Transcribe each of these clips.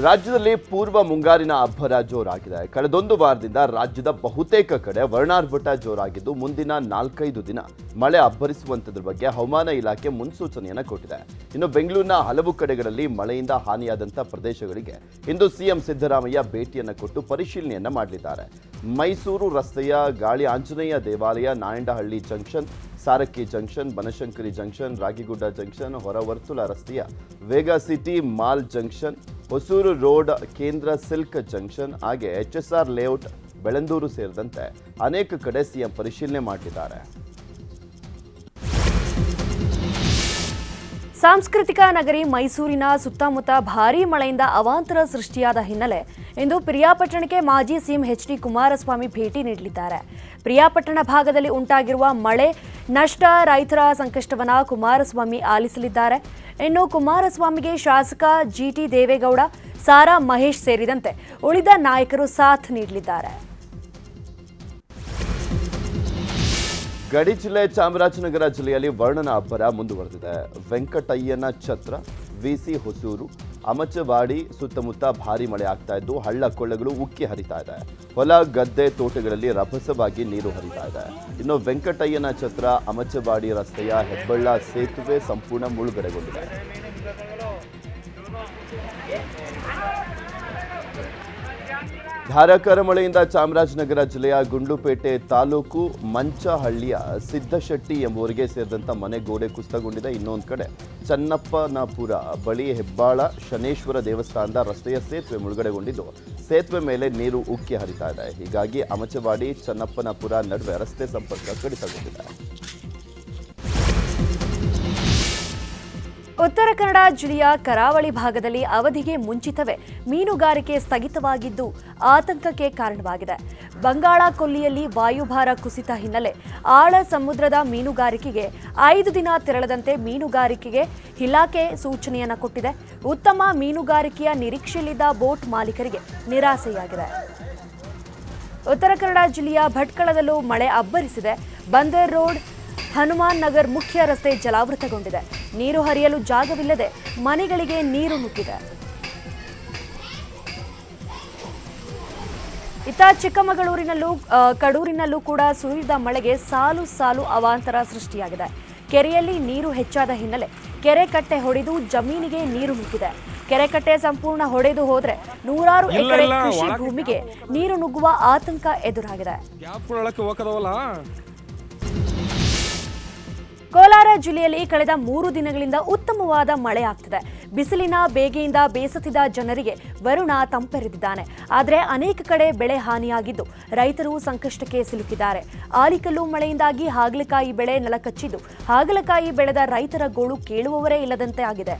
ರಾಜ್ಯದಲ್ಲಿ ಪೂರ್ವ ಮುಂಗಾರಿನ ಅಬ್ಬರ ಜೋರಾಗಿದೆ. ಕಳೆದೊಂದು ವಾರದಿಂದ ರಾಜ್ಯದ ಬಹುತೇಕ ಕಡೆ ವರ್ಣಾರ್ಭಟ ಜೋರಾಗಿದ್ದು, ಮುಂದಿನ ನಾಲ್ಕೈದು ದಿನ ಮಳೆ ಅಬ್ಬರಿಸುವಂತದ್ರ ಬಗ್ಗೆ ಹವಾಮಾನ ಇಲಾಖೆ ಮುನ್ಸೂಚನೆಯನ್ನು ಕೊಟ್ಟಿದೆ. ಇನ್ನು ಬೆಂಗಳೂರಿನ ಹಲವು ಕಡೆಗಳಲ್ಲಿ ಮಳೆಯಿಂದ ಹಾನಿಯಾದಂಥ ಪ್ರದೇಶಗಳಿಗೆ ಇಂದು ಸಿಎಂ ಸಿದ್ದರಾಮಯ್ಯ ಭೇಟಿಯನ್ನು ಕೊಟ್ಟು ಪರಿಶೀಲನೆಯನ್ನ ಮಾಡಲಿದ್ದಾರೆ. ಮೈಸೂರು ರಸ್ತೆಯ ಗಾಳಿ ಆಂಜನೇಯ ದೇವಾಲಯ, Nayandahalli junction, Sarakki junction, Banashankari junction, Ragigudda junction, ಹೊರವರ್ತುಲ ರಸ್ತೆಯ Vega city mall junction Hosur road ಕೇಂದ್ರ ಸಿಲ್ಕ್ ಜಂಕ್ಷನ್ ಹಾಗೆ H S R layout Bellandur ಸೇರಿದಂತೆ ಅನೇಕ ಕಡೆ ಸಿಎಂ ಪರಿಶೀಲನೆ ಮಾಡಲಿದ್ದಾರೆ ಸಾಂಸ್ಕೃತಿಕ ನಗರಿ ಮೈಸೂರಿನ ಸುತ್ತಮುತ್ತ ಭಾರೀ ಮಳೆಯಿಂದ ಅವಾಂತರ ಸೃಷ್ಟಿಯಾದ ಹಿನ್ನೆಲೆ ಇಂದು ಪ್ರಿಯಾಪಟ್ಟಣಕ್ಕೆ ಮಾಜಿ ಸಿಎಂ ಎಚ್ ಡಿ ಕುಮಾರಸ್ವಾಮಿ ಭೇಟಿ ನೀಡಲಿದ್ದಾರೆ. ಪ್ರಿಯಾಪಟ್ಟಣ ಭಾಗದಲ್ಲಿ ಉಂಟಾಗಿರುವ ಮಳೆ ನಷ್ಟ ರೈತರ ಸಂಕಷ್ಟವನ್ನು ಕುಮಾರಸ್ವಾಮಿ ಆಲಿಸಲಿದ್ದಾರೆ. ಇನ್ನು ಕುಮಾರಸ್ವಾಮಿಗೆ ಶಾಸಕ ಜಿಟಿ ದೇವೇಗೌಡ, ಸಾರಾ ಮಹೇಶ್ ಸೇರಿದಂತೆ ಉಳಿದ ನಾಯಕರು ಸಾಥ್ ನೀಡಲಿದ್ದಾರೆ. ಗಡಿ ಜಿಲ್ಲೆ ಚಾಮರಾಜನಗರ ಜಿಲ್ಲೆಯಲ್ಲಿ ವರ್ಣನ ಅಬ್ಬರ ಮುಂದುವರೆದಿದೆ. ವೆಂಕಟಯ್ಯನ ಛತ್ರ, ವಿಸಿ ಹೊಸೂರು, ಅಮಚವಾಡಿ ಸುತ್ತಮುತ್ತ ಭಾರಿ ಮಳೆ ಆಗ್ತಾ ಇದ್ದು, ಹಳ್ಳ ಕೊಳ್ಳಗಳು ಉಕ್ಕಿ ಹರಿತಾ ಇದೆ. ಹೊಲ, ಗದ್ದೆ, ತೋಟಗಳಲ್ಲಿ ರಭಸವಾಗಿ ನೀರು ಹರಿತಾ ಇದೆ. ಇನ್ನು ವೆಂಕಟಯ್ಯನ ಛತ್ರ, ಅಮಚವಾಡಿ ರಸ್ತೆಯ ಹೆಬ್ಬಳ್ಳ ಸೇತುವೆ ಸಂಪೂರ್ಣ ಮುಳುಗಡೆಗೊಂಡಿದೆ. ಧಾರಾಕಾರ ಮಳೆಯಿಂದ ಚಾಮರಾಜನಗರ ಜಿಲ್ಲೆಯ ಗುಂಡ್ಲುಪೇಟೆ ತಾಲೂಕು ಮಂಚಹಳ್ಳಿಯ ಸಿದ್ದಶೆಟ್ಟಿ ಎಂಬುವರಿಗೆ ಸೇರಿದಂಥ ಮನೆ ಗೋಡೆ ಕುಸಿತಗೊಂಡಿದೆ. ಇನ್ನೊಂದು ಕಡೆ ಚನ್ನಪ್ಪನಪುರ ಬಳಿ ಹೆಬ್ಬಾಳ, ಶನೇಶ್ವರ ದೇವಸ್ಥಾನದ ರಸ್ತೆಯ ಸೇತುವೆ ಮುಳುಗಡೆಗೊಂಡಿದ್ದು, ಸೇತುವೆ ಮೇಲೆ ನೀರು ಉಕ್ಕಿ ಹರಿತಾ ಇದೆ. ಹೀಗಾಗಿ ಅಮಚವಾಡಿ, ಚನ್ನಪ್ಪನಪುರ ನಡುವೆ ರಸ್ತೆ ಸಂಪರ್ಕ ಕಡಿತಗೊಂಡಿದೆ. ಉತ್ತರ ಕನ್ನಡ ಜಿಲ್ಲೆಯ ಕರಾವಳಿ ಭಾಗದಲ್ಲಿ ಅವಧಿಗೆ ಮುಂಚಿತವೇ ಮೀನುಗಾರಿಕೆ ಸ್ಥಗಿತವಾಗಿದ್ದು ಆತಂಕಕ್ಕೆ ಕಾರಣವಾಗಿದೆ. ಬಂಗಾಳ ಕೊಲ್ಲಿಯಲ್ಲಿ ವಾಯುಭಾರ ಕುಸಿತ ಹಿನ್ನೆಲೆ ಆಳ ಸಮುದ್ರದ ಮೀನುಗಾರಿಕೆಗೆ ಐದು ದಿನ ತೆರಳದಂತೆ ಮೀನುಗಾರಿಕೆಗೆ ಇಲಾಖೆ ಸೂಚನೆಯನ್ನು ಕೊಟ್ಟಿದೆ. ಉತ್ತಮ ಮೀನುಗಾರಿಕೆಯ ನಿರೀಕ್ಷೆಯಲ್ಲಿದ್ದ ಬೋಟ್ ಮಾಲೀಕರಿಗೆ ನಿರಾಸೆಯಾಗಿದೆ. ಉತ್ತರ ಕನ್ನಡ ಜಿಲ್ಲೆಯ ಭಟ್ಕಳದಲ್ಲೂ ಮಳೆ ಅಬ್ಬರಿಸಿದೆ. ಬಂದರ್ ರೋಡ್ ಹನುಮಾನ್ ನಗರ್ ಮುಖ್ಯ ರಸ್ತೆ ಜಲಾವೃತಗೊಂಡಿದೆ. ನೀರು ಹರಿಯಲು ಜಾಗವಿಲ್ಲದೆ ಮನೆಗಳಿಗೆ ನೀರು ನುಗ್ಗಿದೆ. ಇತ್ತ ಚಿಕ್ಕಮಗಳೂರಿನಲ್ಲೂ ಕಡೂರಿನಲ್ಲೂ ಕೂಡ ಸುರಿದ ಮಳೆಗೆ ಸಾಲು ಸಾಲು ಅವಾಂತರ ಸೃಷ್ಟಿಯಾಗಿದೆ. ಕೆರೆಯಲ್ಲಿ ನೀರು ಹೆಚ್ಚಾದ ಹಿನ್ನೆಲೆ ಕೆರೆ ಕಟ್ಟೆ ಹೊಡೆದು ಜಮೀನಿಗೆ ನೀರು ನುಗ್ಗಿದೆ. ಕೆರೆ ಕಟ್ಟೆ ಸಂಪೂರ್ಣ ಹೊಡೆದು ಹೋದ್ರೆ ನೂರಾರು ಎಕರೆ ಕೃಷಿ ಭೂಮಿಗೆ ನೀರು ನುಗ್ಗುವ ಆತಂಕ ಎದುರಾಗಿದೆ. ಕೋಲಾರ ಜಿಲ್ಲೆಯಲ್ಲಿ ಕಳೆದ ಮೂರು ದಿನಗಳಿಂದ ಉತ್ತಮವಾದ ಮಳೆ ಆಗ್ತಿದೆ. ಬಿಸಿಲಿನ ಬೇಗೆಯಿಂದ ಬೇಸತ್ತಿದ ಜನರಿಗೆ ವರುಣ ತಂಪೆರೆದಿದ್ದಾನೆ. ಆದರೆ ಅನೇಕ ಕಡೆ ಬೆಳೆ ಹಾನಿಯಾಗಿದ್ದು ರೈತರು ಸಂಕಷ್ಟಕ್ಕೆ ಸಿಲುಕಿದ್ದಾರೆ. ಆಲಿಕಲ್ಲು ಮಳೆಯಿಂದಾಗಿ ಹಾಗಲಕಾಯಿ ಬೆಳೆ ನೆಲಕಚ್ಚಿದ್ದು. ಹಾಗಲಕಾಯಿ ಬೆಳೆದ ರೈತರ ಗೋಳು ಕೇಳುವವರೇ ಇಲ್ಲದಂತೆ ಆಗಿದೆ.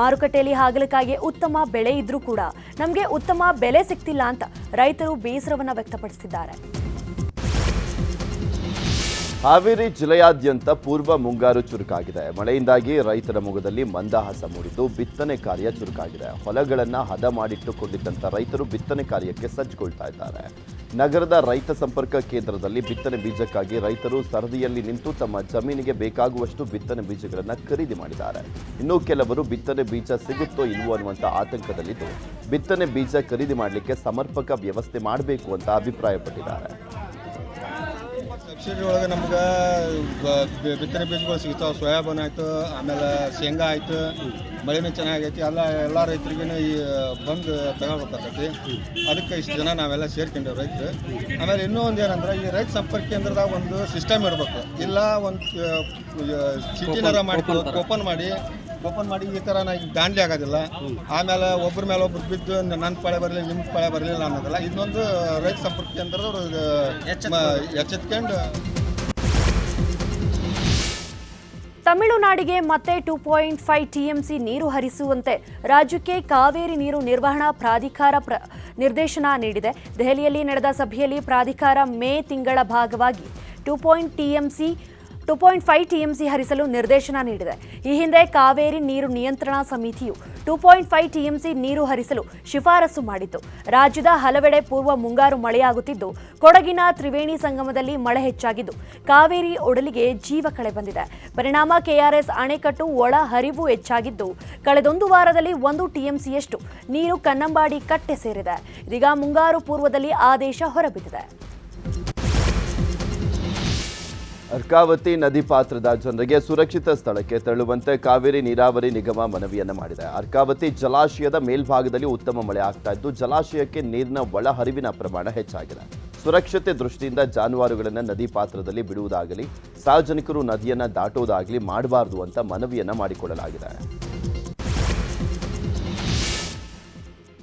ಮಾರುಕಟ್ಟೆಯಲ್ಲಿ ಹಾಗಲಕಾಯಿಗೆ ಉತ್ತಮ ಬೆಳೆ ಇದ್ರೂ ಕೂಡ ನಮಗೆ ಉತ್ತಮ ಬೆಲೆ ಸಿಗ್ತಿಲ್ಲ ಅಂತ ರೈತರು ಬೇಸರವನ್ನು ವ್ಯಕ್ತಪಡಿಸಿದ್ದಾರೆ. ಹಾವೇರಿ ಜಿಲ್ಲೆಯಾದ್ಯಂತ ಪೂರ್ವ ಮುಂಗಾರು ಚುರುಕಾಗಿದೆ. ಮಳೆಯಿಂದಾಗಿ ರೈತರ ಮೊಗದಲ್ಲಿ ಮಂದಹಾಸ ಮೂಡಿದ್ದು ಬಿತ್ತನೆ ಕಾರ್ಯ ಚುರುಕಾಗಿದೆ. ಹೊಲಗಳನ್ನು ಹದ ಮಾಡಿಟ್ಟುಕೊಂಡಿದ್ದಂಥ ರೈತರು ಬಿತ್ತನೆ ಕಾರ್ಯಕ್ಕೆ ಸಜ್ಜುಗೊಳ್ತಾ ಇದ್ದಾರೆ. ನಗರದ ರೈತ ಸಂಪರ್ಕ ಕೇಂದ್ರದಲ್ಲಿ ಬಿತ್ತನೆ ಬೀಜಕ್ಕಾಗಿ ರೈತರು ಸರದಿಯಲ್ಲಿ ನಿಂತು ತಮ್ಮ ಜಮೀನಿಗೆ ಬೇಕಾಗುವಷ್ಟು ಬಿತ್ತನೆ ಬೀಜಗಳನ್ನು ಖರೀದಿ ಮಾಡಿದ್ದಾರೆ. ಇನ್ನು ಕೆಲವರು ಬಿತ್ತನೆ ಬೀಜ ಸಿಗುತ್ತೋ ಇಲ್ವೋ ಅನ್ನುವಂಥ ಆತಂಕದಲ್ಲಿದ್ದು, ಬಿತ್ತನೆ ಬೀಜ ಖರೀದಿ ಮಾಡಲಿಕ್ಕೆ ಸಮರ್ಪಕ ವ್ಯವಸ್ಥೆ ಮಾಡಬೇಕು ಅಂತ ಅಭಿಪ್ರಾಯಪಟ್ಟಿದ್ದಾರೆ. ಸಬ್ಸಿಡಿ ಒಳಗೆ ನಮ್ಗೆ ಬಿತ್ತನೆ ಬೀಜಗಳು ಸಿಗ್ತಾವೆ. ಸೋಯಾಬೀನ್ ಆಯಿತು ಆಮೇಲೆ ಶೇಂಗಾ ಆಯಿತು ಮಳೆನೂ ಚೆನ್ನಾಗೈತಿ ಎಲ್ಲ ಎಲ್ಲ ರೈತರಿಗೂ ಈ ಬಂದು ತಗೋಬೇಕಾಗೈತಿ ಅದಕ್ಕೆ ಇಷ್ಟು ಜನ ನಾವೆಲ್ಲ ಸೇರ್ಕೊಂಡೇವೆ ರೈತರು. ಆಮೇಲೆ ಇನ್ನೂ ಒಂದು ಏನಂದ್ರೆ ಈ ರೈತ ಸಂಪರ್ಕ ಕೇಂದ್ರದಾಗ ಒಂದು ಸಿಸ್ಟಮ್ ಇರಬೇಕು. ಇಲ್ಲ ಒಂದು ಚೀಟಿನಾರ ಮಾಡಿ ಓಪನ್ ಮಾಡಿ ಓಪನ್ ಮಾಡಿ ಈ ಥರ ನಾ ದಾಂಡ್ಲಿ ಆಗೋದಿಲ್ಲ. ಆಮೇಲೆ ಒಬ್ಬರ ಮೇಲೆ ಒಬ್ರು ಬಿದ್ದು ನನ್ನ ಪಳೆ ಬರಲಿಲ್ಲ ನಿಮ್ಮ ಪಳೆ ಬರಲಿಲ್ಲ ಅನ್ನೋದಿಲ್ಲ. ಇನ್ನೊಂದು ರೈತ ಸಂಪರ್ಕ ಕೇಂದ್ರದವ್ರು ಎಚ್ಚೆತ್ಕೊಂಡು ತಮಿಳುನಾಡಿಗೆ ಮತ್ತೆ ಟೂ ಪಾಯಿಂಟ್ ಫೈವ್ ಟಿಎಂಸಿ ನೀರು ಹರಿಸುವಂತೆ ರಾಜ್ಯಕ್ಕೆ ಕಾವೇರಿ ನೀರು ನಿರ್ವಹಣಾ ಪ್ರಾಧಿಕಾರ ಪ್ರ ನಿರ್ದೇಶನ ನೀಡಿದೆ. ದೆಹಲಿಯಲ್ಲಿ ನಡೆದ ಸಭೆಯಲ್ಲಿ ಪ್ರಾಧಿಕಾರ ಮೇ ತಿಂಗಳ ಭಾಗವಾಗಿ two point TMC two point five TMC ಹರಿಸಲು ನಿರ್ದೇಶನ ನೀಡಿದೆ. ಈ ಹಿಂದೆ ಕಾವೇರಿ ನೀರು ನಿಯಂತ್ರಣ ಸಮಿತಿಯು ಟೂ ಪಾಯಿಂಟ್ ಫೈವ್ ಟಿಎಂಸಿ ನೀರು ಹರಿಸಲು ಶಿಫಾರಸು ಮಾಡಿತ್ತು. ರಾಜ್ಯದ ಹಲವೆಡೆ ಪೂರ್ವ ಮುಂಗಾರು ಮಳೆಯಾಗುತ್ತಿದ್ದು, ಕೊಡಗಿನ ತ್ರಿವೇಣಿ ಸಂಗಮದಲ್ಲಿ ಮಳೆ ಹೆಚ್ಚಾಗಿದ್ದು, ಕಾವೇರಿ ಒಡಲಿಗೆ ಜೀವ ಕಳೆ ಬಂದಿದೆ. ಪರಿಣಾಮ ಕೆಆರ್ಎಸ್ ಅಣೆಕಟ್ಟು ಒಳ ಹರಿವು ಹೆಚ್ಚಾಗಿದ್ದು, ಕಳೆದೊಂದು ವಾರದಲ್ಲಿ ಒಂದು ಟಿಎಂಸಿಯಷ್ಟು ನೀರು ಕನ್ನಂಬಾಡಿ ಕಟ್ಟೆ ಸೇರಿದೆ. ಇದೀಗ ಮುಂಗಾರು ಪೂರ್ವದಲ್ಲಿ ಆದೇಶ ಹೊರಬಿದ್ದಿದೆ. ಅರ್ಕಾವತಿ ನದಿ ಪಾತ್ರದ ಜನರಿಗೆ ಸುರಕ್ಷಿತ ಸ್ಥಳಕ್ಕೆ ತೆರಳುವಂತೆ ಕಾವೇರಿ ನೀರಾವರಿ ನಿಗಮ ಮನವಿಯನ್ನು ಮಾಡಿದೆ. ಅರ್ಕಾವತಿ ಜಲಾಶಯದ ಮೇಲ್ಭಾಗದಲ್ಲಿ ಉತ್ತಮ ಮಳೆ ಆಗ್ತಾ ಇದ್ದು, ಜಲಾಶಯಕ್ಕೆ ನೀರಿನ ಒಳಹರಿವಿನ ಪ್ರಮಾಣ ಹೆಚ್ಚಾಗಿದೆ. ಸುರಕ್ಷತೆ ದೃಷ್ಟಿಯಿಂದ ಜಾನುವಾರುಗಳನ್ನು ನದಿ ಪಾತ್ರದಲ್ಲಿ ಬಿಡುವುದಾಗಲಿ, ಸಾರ್ವಜನಿಕರು ನದಿಯನ್ನು ದಾಟುವುದಾಗಲಿ ಮಾಡಬಾರದು ಅಂತ ಮನವಿಯನ್ನು ಮಾಡಿಕೊಳ್ಳಲಾಗಿದೆ.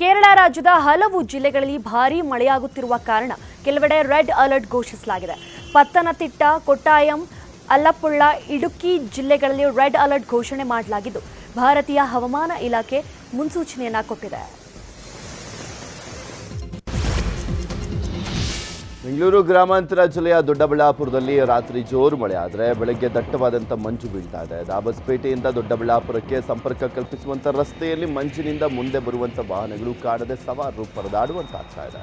ಕೇರಳ ರಾಜ್ಯದ ಹಲವು ಜಿಲ್ಲೆಗಳಲ್ಲಿ ಭಾರೀ ಮಳೆಯಾಗುತ್ತಿರುವ ಕಾರಣ ಕೆಲವೆಡೆ ರೆಡ್ ಅಲರ್ಟ್ ಘೋಷಿಸಲಾಗಿದೆ. ಪತ್ತನತಿಟ್ಟ, ಕೊಟ್ಟಾಯಂ ಅಲ್ಲಪ್ಪುಳ್ಳ ಇಡುಕ್ಕಿ ಜಿಲ್ಲೆಗಳಲ್ಲಿ ರೆಡ್ ಅಲರ್ಟ್ ಘೋಷಣೆ ಮಾಡಲಾಗಿದ್ದು, ಭಾರತೀಯ ಹವಾಮಾನ ಇಲಾಖೆ ಮುನ್ಸೂಚನೆಯನ್ನು ಕೊಟ್ಟಿದೆ. ಬೆಂಗಳೂರು ಗ್ರಾಮಾಂತರ ಜಿಲ್ಲೆಯ ದೊಡ್ಡಬಳ್ಳಾಪುರದಲ್ಲಿ ರಾತ್ರಿ ಜೋರು ಮಳೆ. ಆದರೆ ಬೆಳಗ್ಗೆ ದಟ್ಟವಾದಂಥ ಮಂಜು ಬೀಳ್ತಾ ಇದೆ ದಾಬಸ್ಪೇಟೆಯಿಂದ ದೊಡ್ಡಬಳ್ಳಾಪುರಕ್ಕೆ ಸಂಪರ್ಕ ಕಲ್ಪಿಸುವಂಥ ರಸ್ತೆಯಲ್ಲಿ ಮಂಜಿನಿಂದ ಮುಂದೆ ಬರುವಂಥ ವಾಹನಗಳು ಕಾಡದೆ ಸವಾರರು ಪರದಾಡುವಂತಾಗ್ತಾ ಇದೆ.